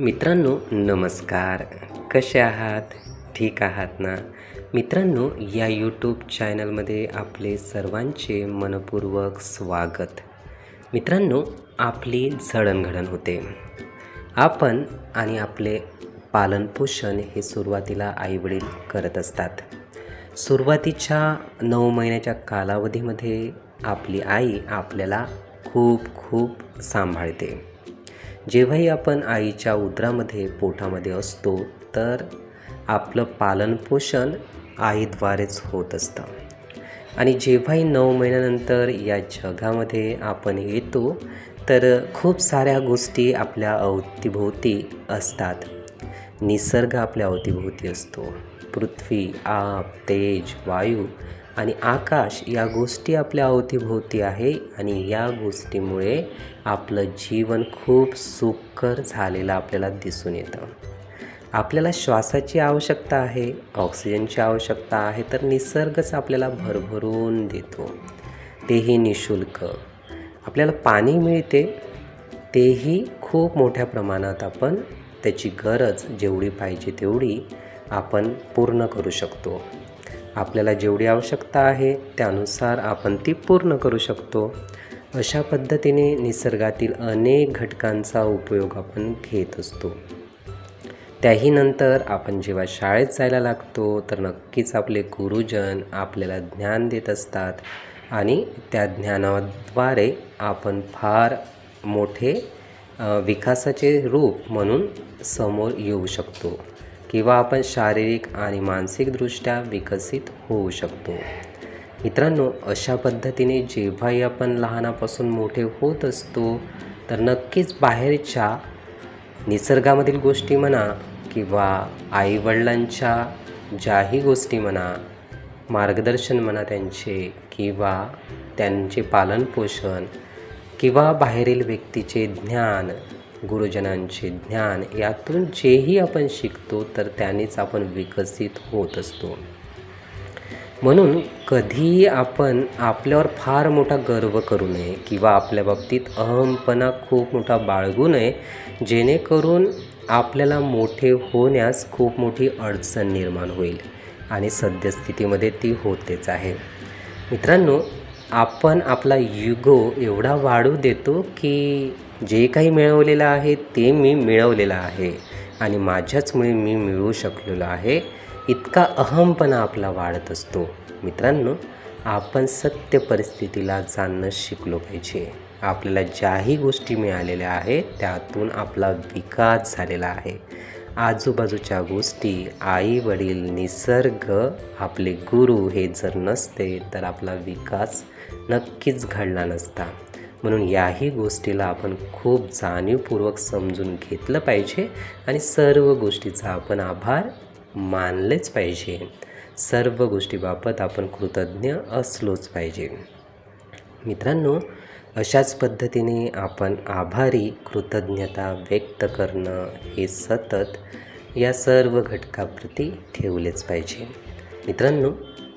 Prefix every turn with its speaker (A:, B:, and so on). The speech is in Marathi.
A: मित्रांनो नमस्कार. कसे आहात? ठीक आहात ना? मित्रांनो या यूट्यूब चॅनलमध्ये आपले सर्वांचे मनपूर्वक स्वागत. मित्रांनो आपली जडणघडण होते. आपण आणि आपले पालनपोषण हे सुरुवातीला आईवडील करत असतात. सुरुवातीच्या नऊ महिन्याच्या कालावधीमध्ये आपली आई आपल्याला खूप खूप सांभाळते. जेव्हाही आपण आईच्या उदरामध्ये पोटामध्ये असतो तर आपलं पालनपोषण आईद्वारेच होत असतं. आणि जेव्हाही नऊ महिन्यानंतर या जगामध्ये आपण येतो तर खूप साऱ्या गोष्टी आपल्या अवतीभोवती असतात. निसर्ग आपल्या अवतीभोवती असतो. पृथ्वी आप तेज वायू आणि आकाश या गोष्टी आपल्या अवतीभोवती आहे आणि या गोष्टीमुळे आपलं जीवन खूप सुखकर झालेलं आपल्याला दिसून येतं. आपल्याला श्वासाची आवश्यकता आहे ऑक्सिजनची आवश्यकता आहे तर निसर्गच आपल्याला भरभरून देतो. तेही निशुल्क. आपल्याला पाणी मिळते तेही खूप मोठ्या प्रमाणात आपण त्याची गरज जेवढी पाहिजे तेवढी आपण पूर्ण करू शकतो. आपल्याला जेवढी आवश्यकता आहे त्यानुसार आपण ती पूर्ण करू शकतो. अशा पद्धतीने निसर्गातील अनेक घटकांचा उपयोग आपण घेत असतो. त्याही नंतर आपण जेव्हा शाळेत जायला लागतो तर नक्कीच आपले गुरुजन आपल्याला ज्ञान देत असतात आणि त्या ज्ञानाद्वारे आपण फार मोठे विकासाचे रूप म्हणून समोर येऊ शकतो. किंवा आपण शारीरिक आणि मानसिकदृष्ट्या विकसित होऊ शकतो. मित्रांनो अशा पद्धतीने जेव्हाही आपण लहानापासून मोठे होत असतो तर नक्कीच बाहेरच्या निसर्गामधील गोष्टी म्हणा किंवा आईवडिलांच्या ज्याही गोष्टी म्हणा मार्गदर्शन म्हणा त्यांचे किंवा त्यांचे पालनपोषण किंवा बाहेरील व्यक्तीचे ज्ञान गुरुजनांचे ज्ञान यातून जेही आपण शिकतो तर त्यानेच आपण विकसित होत असतो. म्हणून कधीही आपण आपल्यावर फार मोठा गर्व करू नये किंवा आपल्या बाबतीत अहमपणा खूप मोठा बाळगू नये जेणेकरून आपल्याला मोठे होण्यास खूप मोठी अडचण निर्माण होईल आणि सद्यस्थितीमध्ये ती होतेच आहे. मित्रांनो आपण आपला युगो एवढा वाढू देतो की जे काही मिळवलेलं आहे ते मी मिळवलेलं आहे. आणि माझ्याचमुळे मी मिळवू शकलेलो आहे. इतका अहमपणा आपला वाढत असतो. मित्रांनो आपण सत्य परिस्थितीला जाणणं शिकलो पाहिजे. आपल्याला ज्याही गोष्टी मिळालेल्या आहेत त्यातून आपला विकास झालेला आहे. आजूबाजूच्या गोष्टी आई वडील निसर्ग आपले गुरु हे जर नसते तर आपला विकास नक्कीच घडला नसता. म्हणून याही गोष्टीला आपण खूप जाणीवपूर्वक समजून घेतलं पाहिजे आणि सर्व गोष्टीचा आपण आभार मानलेच पाहिजे. सर्व गोष्टीबाबत आपण कृतज्ञ असलोच पाहिजे. मित्रांनो अशाच पद्धतीने आपण आभारी कृतज्ञता व्यक्त करणं हे सतत या सर्व घटकाप्रती ठेवलेच पाहिजे. मित्रांनो